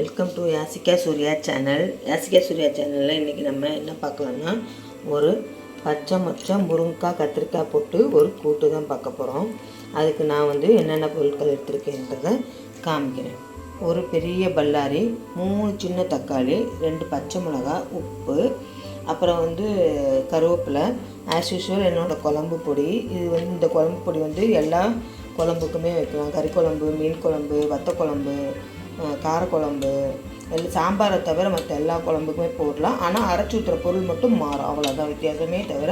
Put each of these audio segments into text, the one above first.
Welcome to Yasika Surya channel Yasika Surya சேனலில் இன்றைக்கி நம்ம என்ன பார்க்கலாம்னா ஒரு பச்சை மொச்சை முருங்கைக்காய் கத்திரிக்காய் போட்டு ஒரு கூட்டு தான் பார்க்க போகிறோம் அதுக்கு நான் வந்து என்னென்ன பொருட்கள் எடுத்திருக்கேன்றதை காமிக்கிறேன். ஒரு பெரிய பல்லாரி மூணு சின்ன தக்காளி ரெண்டு பச்சை மிளகாய் உப்பு அப்புறம் வந்து கருவேப்பிலை. ஆஸ் யூஸ்வல் என்னோடய குழம்பு பொடி. இது வந்து இந்த குழம்பு பொடி வந்து எல்லா குழம்புக்குமே வைக்கலாம். கறி குழம்பு மீன் குழம்பு வத்த குழம்பு காரக்குழம்பு எல்லாம் சாம்பாரை தவிர மற்ற எல்லா குழம்புக்குமே போடலாம். ஆனால் அரைச்சி ஊற்றுற பொருள் மட்டும் மாறும். அவ்வளோதான் வித்தியாசமே தவிர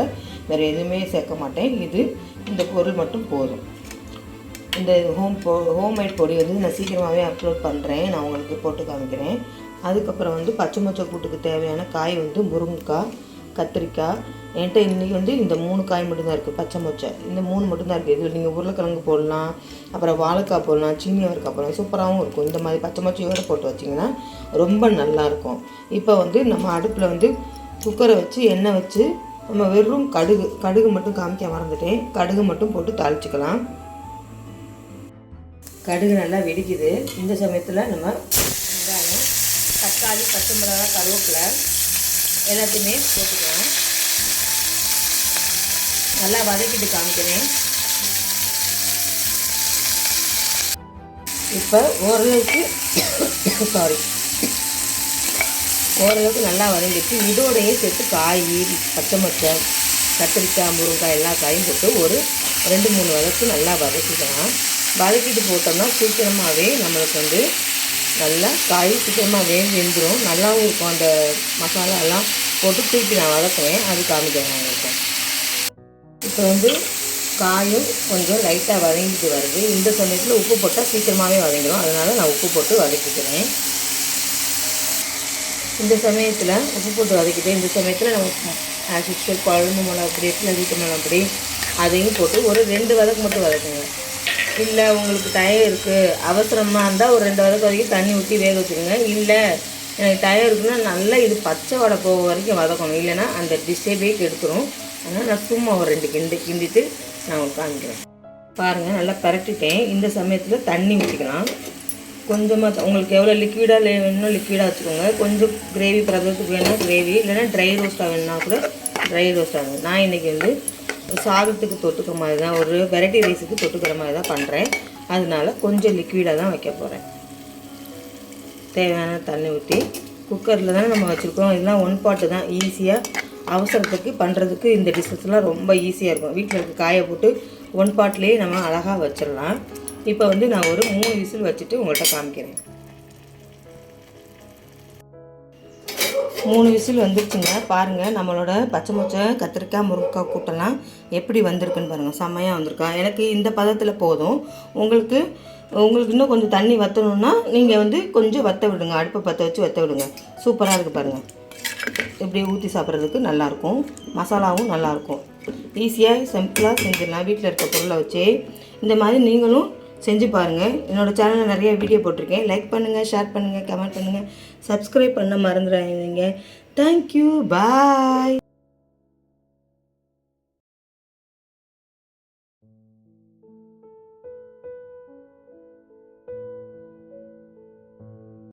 வேறு எதுவுமே சேர்க்க மாட்டேன். இது இந்த பொருள் மட்டும் போதும். இந்த ஹோம் பொ ஹோம்மேட் பொடி வந்து நான் சீக்கிரமாகவே அப்லோட் பண்ணுறேன் நான் உங்களுக்கு போட்டு காமிக்கிறேன். அதுக்கப்புறம் வந்து பச்சை மொச்சை கூட்டுக்கு தேவையான காய் வந்து முருங்கைக்காய் கத்திரிக்காய். என்கிட்ட இன்றைக்கி வந்து இந்த மூணு காய் மட்டும்தான் இருக்குது பச்சை மொச்சை. இந்த மூணு மட்டும்தான் இருக்குது இது நீங்கள் உருளைக்கிழங்கு போடலாம் அப்புறம் வாழைக்காய் போடலாம் சீனி அவரைக்காய் போடலாம். சூப்பராகவும் இருக்கும். இந்த மாதிரி பச்சை மொச்சையோடு போட்டு வச்சிங்கன்னா ரொம்ப நல்லாயிருக்கும் இப்போ வந்து நம்ம அடுப்பில் வந்து குக்கரை வச்சு எண்ணெய் வச்சு நம்ம வெறும் கடுகு கடுகு மட்டும் காமிக்க மறந்துட்டேன். கடுகு மட்டும் போட்டு தாளிச்சுக்கலாம். கடுகு நல்லா வெடிக்குது. இந்த சமயத்தில் நம்ம வெங்காயம் தக்காளி பச்சை மிளகாய் கருவேப்பிலை எல்லாத்தையுமே போட்டுக்கலாம் நல்லா வதக்கிட்டு காமிக்கிறேன். இப்போ ஓரளவுக்கு சாரி ஓரளவுக்கு நல்லா வதங்கிட்டு இதோடையே சேர்த்து காய் பச்சை மொச்சை கத்திரிக்காய் முருங்காய் எல்லா காயும் போட்டு ஒரு ரெண்டு மூணு வதக்கு நல்லா வதக்கிக்கலாம். வதக்கிட்டு போட்டோம்னா சீக்கிரமாகவே நம்மளுக்கு வந்து நல்லா காய் சீக்கிரமாக வேக வெந்துடும் நல்லாவும் இருக்கும். அந்த மசாலா எல்லாம் போட்டு தூக்கி நான் வதக்குவேன். அது காமிக்கிறேன் உங்களுக்கு. இப்போ வந்து காயும் கொஞ்சம் லைட்டாக வதங்கிட்டு வருது. இந்த சமயத்தில் உப்பு போட்டால் சீக்கிரமாகவே வதங்கிடும். அதனால் நான் உப்பு போட்டு வதக்கிக்கிறேன். இந்த சமயத்தில் உப்பு போட்டு வதக்கிட்டு இந்த சமயத்தில் நம்ம ஆஸ் யூஸ்வல் குழம்பு மிளகா பொடி வீட்டு மிளகா பொடி அதையும் போட்டு ஒரு ரெண்டு வதக்கு மட்டும் வதக்குங்க. இல்லை உங்களுக்கு டயம் இருக்குது அவசரமாக இருந்தால் ஒரு ரெண்டு வதக்கு வரைக்கும் தண்ணி ஊற்றி வேக வச்சுருங்க. இல்லை எனக்கு டயம் இருக்குன்னா நல்லா இது பச்சை வடை போக வரைக்கும் வதக்கணும். இல்லைன்னா அந்த டிஷ்ஷே போய் கெடுத்துரும். அதனால் நான் சும்மா ஒரு ரெண்டு கிண்டு கிண்டிட்டு நான் உங்களுக்கு காமிக்கிறேன். பாருங்கள் நல்லா பரட்டிட்டேன். இந்த சமயத்தில் தண்ணி ஊற்றிக்கலாம் கொஞ்சமாக உங்களுக்கு எவ்வளோ லிக்விடாக வேணும்னா லிக்விடாக வச்சுக்கோங்க. கொஞ்சம் கிரேவி பதத்துக்கு வேணும்னா கிரேவி இல்லைன்னா ட்ரை ரோஸ்ட்டாக வேணும்னா கூட ட்ரை ரோஸ்ட்டாக நான் இன்றைக்கி வந்து சாதத்துக்கு தொட்டுக்கிற மாதிரி தான் ஒரு வெரைட்டி ரைஸுக்கு தொட்டுக்கிற மாதிரி தான் பண்ணுறேன் அதனால கொஞ்சம் லிக்விடாக தான் வைக்க போகிறேன் தேவையான தண்ணி ஊற்றி குக்கரில் தானே நம்ம வச்சுருக்கோம் இதெல்லாம் ஒன் பாட்டு தான். ஈஸியாக அவசரத்துக்கு பண்ணுறதுக்கு இந்த டிஷ்ஷஸ்லாம் ரொம்ப ஈஸியாக இருக்கும். வீட்டில் இருக்க காயை போட்டு ஒன் பாட்லேயே நம்ம அழகாக வச்சிடலாம். இப்போ வந்து நான் ஒரு மூணு விசில் வச்சுட்டு உங்கள்கிட்ட காமிக்கிறேன். மூணு விசில் வந்துருச்சுங்க. பாருங்கள் நம்மளோட பச்சை மொச்சை கத்திரிக்காய் முருங்கைக்காய் கூட்டெல்லாம் எப்படி வந்திருக்குன்னு பாருங்கள் செம்மையாக வந்திருக்கா. எனக்கு இந்த பதத்தில் போதும். உங்களுக்கு உங்களுக்கு இன்னும் கொஞ்சம் தண்ணி வற்றணுன்னா நீங்கள் வந்து கொஞ்சம் வற்ற விடுங்க. அடுப்பை பற்ற வச்சு வற்ற விடுங்க. சூப்பராக இருக்குது பாருங்கள் இப்படி ஊற்றி சாப்பிட்றதுக்கு நல்லாயிருக்கும். மசாலாவும் நல்லாயிருக்கும். ஈஸியாக சிம்பிளாக செஞ்சிடலாம். வீட்டில் இருக்க பொருளை வச்சு. இந்த மாதிரி நீங்களும் செஞ்சு பாருங்கள் என்னோடய சேனலில் நிறைய வீடியோ போட்டிருக்கேன். லைக் பண்ணுங்கள் ஷேர் பண்ணுங்கள் கமெண்ட் பண்ணுங்கள் சப்ஸ்கிரைப் பண்ண மறந்துடாதீங்க. Thank you bye